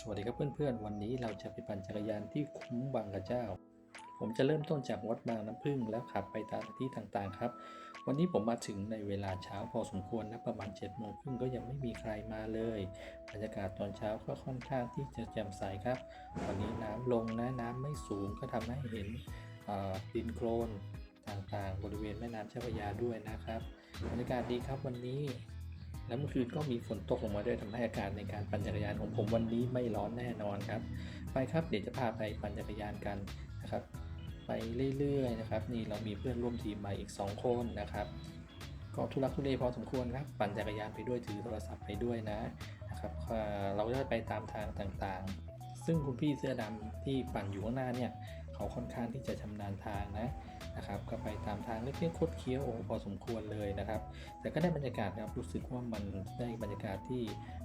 สวัสดีครับเพื่อนๆ วันนี้เราจะไปปั่นจักรยานที่คุ้มบางกระเจ้า ผมจะเริ่มต้นจากวัดบางน้ำพึ่งแล้วขับไปตามที่ต่างๆครับ วันนี้ผมมาถึงในเวลาเช้าพอสมควรนะประมาณ7จ็ดโมงครึ่งก็ยังไม่มีใครมาเลยบรรยากาศตอนเช้าก็ค่อนข้างที่จะแจ่มใสครับ วันนี้น้ำลงนะน้ำไม่สูงก็ทำให้เห็นดินโคลนต่างๆ บริเวณแม่น้ำเจ้าพระยาด้วยนะครับบรรยากาศดีครับวันนี้ แล้วเมื่อคืนก็มีฝนตกลงมาด้วยทำให้อากาศในการปั่นจักรยานของผมวันนี้ไม่ร้อนแน่นอนครับ ไปครับเดี๋ยวจะพาไปปั่นจักรยานกันนะครับ ไปเรื่อยๆนะครับ นี่เรามีเพื่อนร่วมทีมมาอีก 2 คนนะครับก็ทุลักทุเลพอสมควรครับ ปั่นจักรยานไปด้วยถือโทรศัพท์ไปด้วยนะนะครับเอ่อเราจะไปตามทางต่างๆ ซึ่งคุณพี่เสื้อดำที่ปั่นอยู่ข้างหน้าเนี่ย เขาค่อนข้างที่จะชำนาญทางนะนะครับก็ไปตามทางเล็กๆคดเคี้ยวโอ้พอสมควรเลยนะครับ แต่ก็ได้บรรยากาศครับรู้สึกว่ามันได้บรรยากาศที่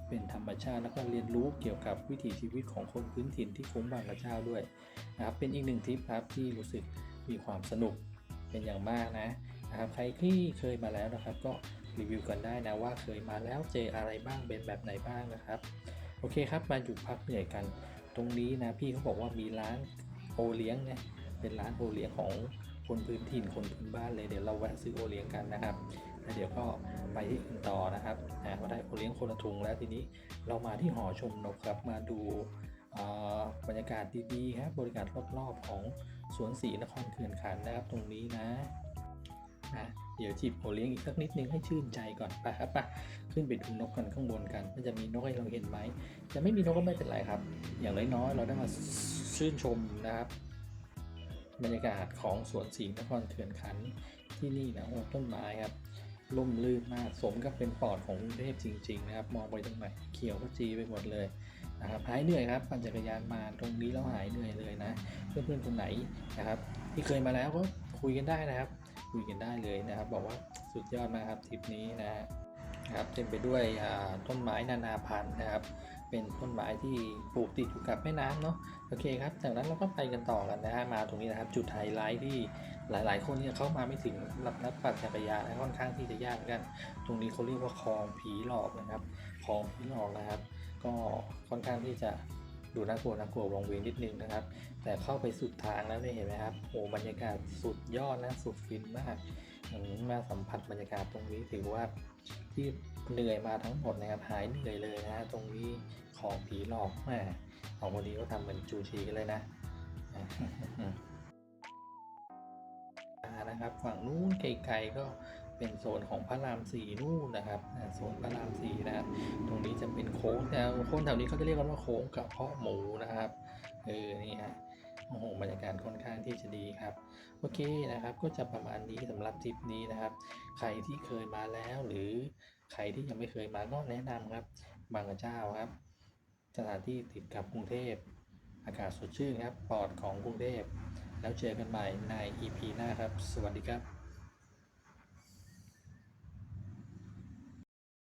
เป็นธรรมชาติ แล้วก็เรียนรู้เกี่ยวกับวิถีชีวิตของคนพื้นถิ่นที่คุ้มบางกระเจ้าด้วยนะครับเป็นอีกหนึ่งทริปครับที่รู้สึกมีความสนุกเป็นอย่างมากนะนะครับใครที่เคยมาแล้วนะครับ ก็รีวิวกันได้นะว่าเคยมาแล้วเจออะไรบ้างเป็นแบบไหนบ้างนะครับ โอเคครับมาหยุดพักเหนื่อยกัน ตรงนี้นะพี่เขาบอกว่ามีร้าน เลี้ยงเนี่ยเป็นร้านโอเลี้ยงของคนพื้นถิ่นคนพื้นบ้านเลยเดี๋ยวเราแวะซื้อโอเลี้ยงกันนะครับแล้วเดี๋ยวก็ไปที่อื่นต่อนะครับอ่าได้โอเลี้ยงคนละถุงแล้วทีนี้เรามาที่หอชมนกครับมาดูบรรยากาศดีๆครับบรรยากาศรอบๆของสวนศรีนครเขื่อนขันนะครับตรงนี้นะนะ เดี๋ยวจิบโอเลี้ยงอีกสักนิดนึงให้ชื่นใจก่อนไปครับไปขึ้นไปดูนกกันข้างบนกัน มันจะมีนกให้เราเห็นไหมจะไม่มีนกก็ไม่เป็นไรครับ อย่างน้อยๆเราได้มาชื่นชมนะครับ บรรยากาศของสวนศรีนครเขื่อนขันที่นี่นะโอ้ต้นไม้ครับร่มรื่นมากสมกับเป็นปอดของกรุงเทพจริง ๆ นะครับ มองไปตรงไหนเขียวก็จีไปหมดเลยนะครับหายเหนื่อยครับปั่นจักรยานมาตรงนี้แล้วหายเหนื่อยเลยนะ เพื่อนๆคนไหนนะครับ ที่เคยมาแล้วก็คุยกันได้นะครับ คุยกันได้เลยนะครับ บอกว่าสุดยอดมากครับทริปนี้นะครับเต็มไปด้วยต้นไม้นานาพันธุ์นะครับ เป็นต้นไม้ที่ปลูกติดอยู่กับแม่น้ำเนาะโอเคครับ จากนั้นเราก็ไปกันต่อกันนะฮะมาตรงนี้นะครับ จุดไฮไลท์ที่หลาย ๆ คนเนี่ยเข้ามาไม่ถึงรับนักปั่นจักรยานนะค่อนข้างที่จะยากกัน ตรงนี้เขาเรียกว่าคลองผีหลอกนะครับคลองผีหลอกนะครับ ก็ค่อนข้างที่จะ ดูน่ากลัวน่ากลัววงเวงนิดนึงนะครับ แต่เข้าไปสุดทางแล้วนี่เห็นไหมครับโอ้บรรยากาศสุดยอดนะสุดฟินมากมมาสัมผัสบรรยากาศตรงนี้ถือว่าที่เหนื่อยมาทั้งหมดนะครับหายเหนื่อยเลยนะตรงนี้ของผีหลอกแหมของวันนี้ก็ทำเป็นจูชีกันเลยนะนะครับฝั่งนู้นไกลๆก็ เป็นโซนของพระรามสี่นู่นนะครับโซนพระรามสี่นะครับตรงนี้จะเป็นโค้งแถวโค้งแถวนี้เขาจะเรียกกันว่าโค้งกระเพาะหมูนะครับเออนี่ฮะโอ้โหบรรยากาศค่อนข้างที่จะดีครับโอเคนะครับ ก็จะประมาณนี้สำหรับทริปนี้นะครับ ใครที่เคยมาแล้วหรือใครที่ยังไม่เคยมาก็แนะนำครับ บางกระเจ้าครับ สถานที่ติดกับกรุงเทพอากาศสดชื่นครับปอดของกรุงเทพแล้วเจอกันใหม่ใน EP หน้าครับ สวัสดีครับ